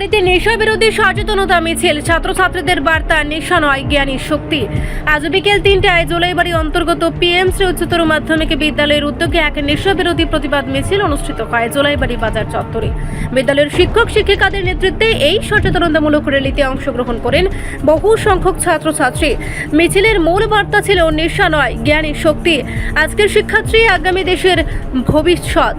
জোলাইবাড়িতে নেশা বিরোধী সচেতনতা মিছিল। ছাত্রছাত্রীদের বার্তা, নেশা নয়, জ্ঞানী শক্তি। আজ বিকেল তিনটায় জোলাইবাড়ি অন্তর্গত পিএমসি উচ্চতর মাধ্যমিক বিদ্যালয়ের উদ্যোগে এক নেশা বিরোধী প্রতিবাদ মিছিল অনুষ্ঠিত হয় জোলাইবাড়ি বাজার চত্বরে। বিদ্যালয়ের শিক্ষক, শিক্ষিকাদের নেতৃত্বে এই সচেতনতামূলক র্যালিতে অংশগ্রহণ করেন বহু সংখ্যক ছাত্রছাত্রী। মিছিলের মূল বার্তা ছিল নেশা নয়, জ্ঞানী শক্তি। আজকের শিক্ষার্থী আগামী দেশের ভবিষ্যৎ।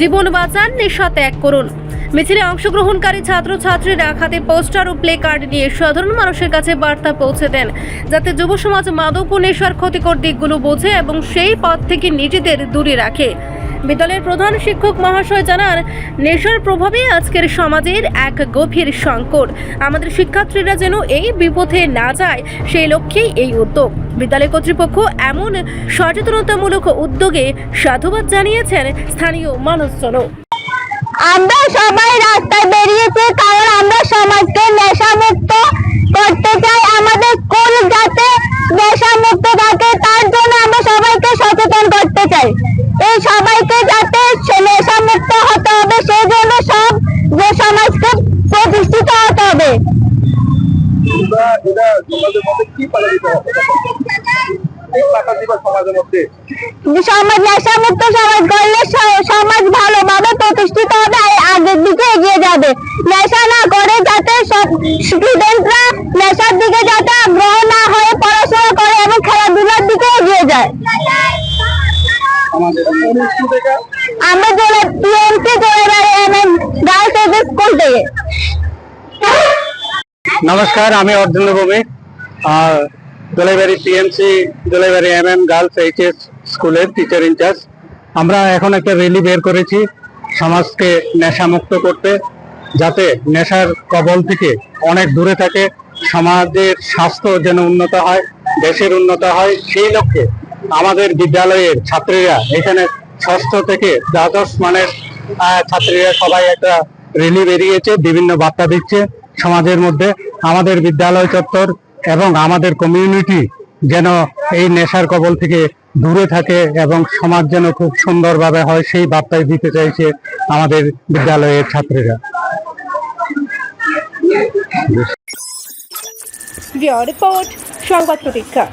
জীবন বাঁচান, নেশা ত্যাগ করুন। মিছিলে অংশগ্রহণকারী ছাত্রছাত্রীরা হাতে পোস্টার ও প্লে কার্ড নিয়ে সাধারণ মানুষের কাছে বার্তা পৌঁছে দেন। যাতে যুব সমাজ মাদক ও নেশার ক্ষতিকর দিকগুলো বোঝে এবং সেই পথ থেকে নিজেদের দূরে রাখে। বিদ্যালয়ের প্রধান শিক্ষক মহাশয় জানান, নেশার প্রভাবে আজকের সমাজের এক গভীর সংকট। আমাদের শিক্ষার্থীরা যেন এই বিপথে না যায়, সেই লক্ষ্যেই এই উদ্যোগ। বিদ্যালয় কর্তৃপক্ষ এমন সচেতনতামূলক উদ্যোগে সাধুবাদ জানিয়েছেন স্থানীয় মানুষজন আমরা সবাই রাস্তায় বেরিয়েছি কারণ আমরা সমাজকে নেশামুক্ত করতে চাই। আমাদের স্কুল যাতে নেশামুক্ত থাকে, তার জন্য আমরা সবাইকে সচেতন করতে চাই। এই সবাইকে যাতে নেশামুক্ত হতে হবে সেই জন্য সব যে সমাজকে প্রতিষ্ঠিত হতে হবে। মধ্যে সমাজ ভালোভাবে প্রতিষ্ঠিত হবে আগের দিকে এগিয়ে যাবে। নেশা না করে যাতে নেশার দিকে যাতে হয়ে পড়াশোনা করে দিকে এগিয়ে আমরা স্কুল থেকে। নমস্কার, আমি অর্জুন ভৌমিক। আর Dolaibari PMC Dolaibari M M girls HS স্কুলের টিচার ইনচার্জ আমরা এখন একটা র্যালি বের করেছি সমাজকে নেশামুক্ত করতে, যাতে নেশার কবল থেকে অনেক দূরে থাকে, সমাজের স্বাস্থ্য যেন উন্নত হয়, দেশের উন্নত হয়, সেই লক্ষ্যে আমাদের বিদ্যালয়ের ছাত্রীরা, এখানে ষষ্ঠ থেকে দ্বাদশ মানের ছাত্রীরা সবাই একটা র্যালি বেরিয়েছে, বিভিন্ন বার্তা দিচ্ছে সমাজের মধ্যে। আমাদের বিদ্যালয় চত্বর এবং আমাদের কমিউনিটি যেন এই নেশার কবল থেকে দূরে থাকে এবং সমাজ যেন খুব সুন্দরভাবে হয়, সেই বার্তাই দিতে চাইছে আমাদের বিদ্যালয়ের ছাত্রীরা। রিপোর্ট, সংবাদ প্রতীক্ষা।